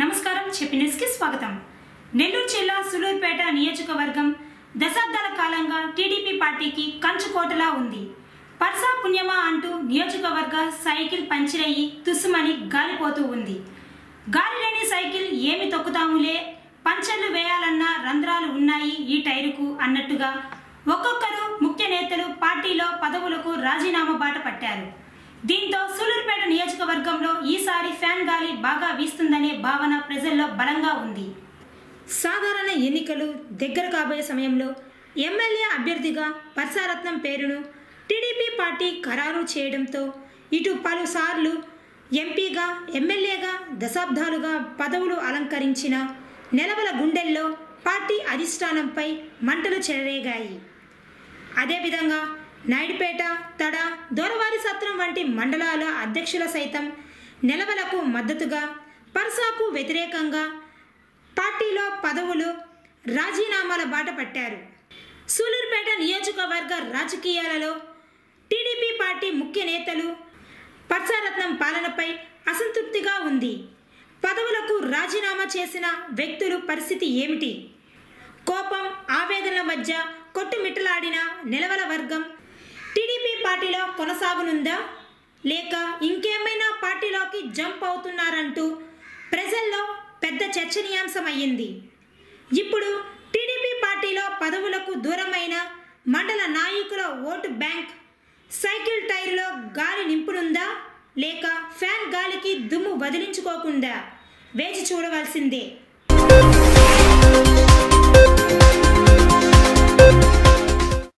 నమస్కారం చెప్పినెస్కి స్వాగతం. నెల్లూరు జిల్లా సులూరుపేట నియోజకవర్గం దశాబ్దాల కాలంగా టీడీపీ పార్టీకి కంచుకోటలా ఉంది. పర్సా పుణ్యమా అంటూ నియోజకవర్గ సైకిల్ పంచిరయ్యి తుస్సుమని గాలిపోతూ ఉంది. గాలి లేని సైకిల్ ఏమి తొక్కుతాములే? పంచర్లు వేయాలన్నా రంధ్రాలు ఉన్నాయి ఈ టైరుకు అన్నట్టుగా ఒక్కొక్కరు ముఖ్య నేతలు పార్టీలో పదవులకు రాజీనామా బాట పట్టారు. దీంతో సూలూరుపేట నియోజకవర్గంలో ఈ గాలి బాగా వీస్తుందనే భావన ప్రజల్లో బలంగా ఉంది. సాధారణ ఎన్నికలు దగ్గర కాబోయే సమయంలో ఎమ్మెల్యే అభ్యర్థిగా పర్సారత్నం పేరును టీడీపీ పార్టీ ఖరారు చేయడంతో ఇటు పలుసార్లు ఎంపీగా ఎమ్మెల్యేగా దశాబ్దాలుగా పదవులు అలంకరించిన నెలవల గుండెల్లో పార్టీ అధిష్టానంపై మంటలు చెలరేగాయి. అదేవిధంగా నాయుడుపేట తడ దూరవారి సత్రం వంటి మండలాల అధ్యక్షుల సైతం నెలవలకు మద్దతుగా పర్సాకు వ్యతిరేకంగా పార్టీలో పదవులు రాజీనామాల బాట పట్టారు. సూలూరుపేట నియోజకవర్గ రాజకీయాలలో టీడీపీ పార్టీ ముఖ్య నేతలు పర్సారత్నం పాలనపై అసంతృప్తిగా ఉంది. పదవులకు రాజీనామా చేసిన వ్యక్తులు పరిస్థితి ఏమిటి? కోపం ఆవేదనల మధ్య కొట్టుమిట్టలాడిన నిలవల వర్గం టీడీపీ పార్టీలో కొనసాగనుందా? లేక ఇంకేమైనా పార్టీ జంప్ అవుతున్నారంటూ ప్రజల్లో పెద్ద చర్చనీయాంశమయ్యింది. ఇప్పుడు టీడీపీ పార్టీలో పదవులకు దూరమైన మండల నాయకుల ఓటు బ్యాంక్ సైకిల్ టైర్లో గాలి నింపునుందా? లేక ఫ్యాన్ గాలికి దుమ్ము వదిలించుకోకుండా వేచి చూడవలసిందే.